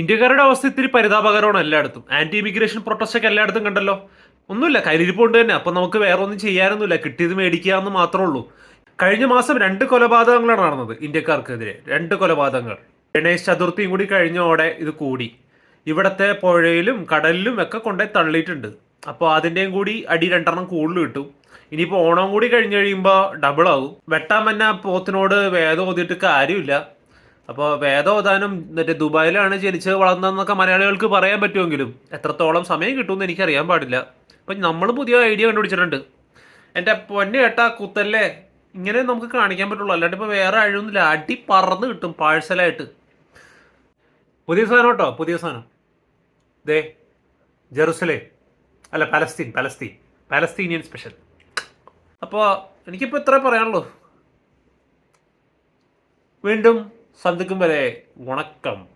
ഇന്ത്യക്കാരുടെ അവസ്ഥ ഇത്തിരി പരിതാപകരമാണ് എല്ലായിടത്തും. ആന്റി ഇമിഗ്രേഷൻ പ്രൊട്ടസ്റ്റ് ഒക്കെ എല്ലായിടത്തും കണ്ടല്ലോ. ഒന്നുമില്ല കയ്യിലിരിപ്പുണ്ട് തന്നെ. അപ്പം നമുക്ക് വേറെ ഒന്നും ചെയ്യാനൊന്നുമില്ല. കിട്ടിയത് മേടിക്കുക എന്ന് മാത്രമേ ഉള്ളൂ. കഴിഞ്ഞ മാസം രണ്ട് കൊലപാതകങ്ങളാണ് നടന്നത് ഇന്ത്യക്കാർക്കെതിരെ. രണ്ട് കൊലപാതകങ്ങൾ. ഗണേശ് ചതുർത്ഥിയും കൂടി കഴിഞ്ഞോടെ ഇത് കൂടി. ഇവിടത്തെ പുഴയിലും കടലിലും ഒക്കെ കൊണ്ടുപോയി തള്ളിയിട്ടുണ്ട്. അപ്പോൾ അതിന്റെയും കൂടി അടി രണ്ടെണ്ണം കൂടുതൽ കിട്ടും. ഇനിയിപ്പോൾ ഓണം കൂടി കഴിഞ്ഞ് കഴിയുമ്പോൾ ഡബിൾ ആവും. വെട്ടാൻ മന്ന പോത്തിനോട് വേദം ഓതിയിട്ട് കാര്യമില്ല. അപ്പോൾ വേദോദാനം മറ്റേ ദുബായിലാണ് ജനിച്ചത് വളർന്നതെന്നൊക്കെ മലയാളികൾക്ക് പറയാൻ പറ്റുമെങ്കിലും എത്രത്തോളം സമയം കിട്ടുമെന്ന് എനിക്കറിയാൻ പാടില്ല. അപ്പം നമ്മൾ പുതിയ ഐഡിയ കണ്ടുപിടിച്ചിട്ടുണ്ട്. എന്റെ പൊന്നു കേട്ടാ കുത്തല്ലേ? ഇങ്ങനെ നമുക്ക് കാണിക്കാൻ പറ്റുള്ളൂ. അല്ലാണ്ട് ഇപ്പോൾ വേറെ അഴിയൊന്നുമില്ല. അടി പറന്ന് കിട്ടും പാഴ്സലായിട്ട്. പുതിയ സാധനം കേട്ടോ പുതിയ സാധനം. ദേ ജെറുസലേം. അല്ല പലസ്തീൻ പലസ്തീൻ. Palestinian special. അപ്പോൾ എനിക്കിപ്പോൾ ഇത്ര പറയാനുള്ളൂ. വീണ്ടും சந்திக்கும் வரை வணக்கம்.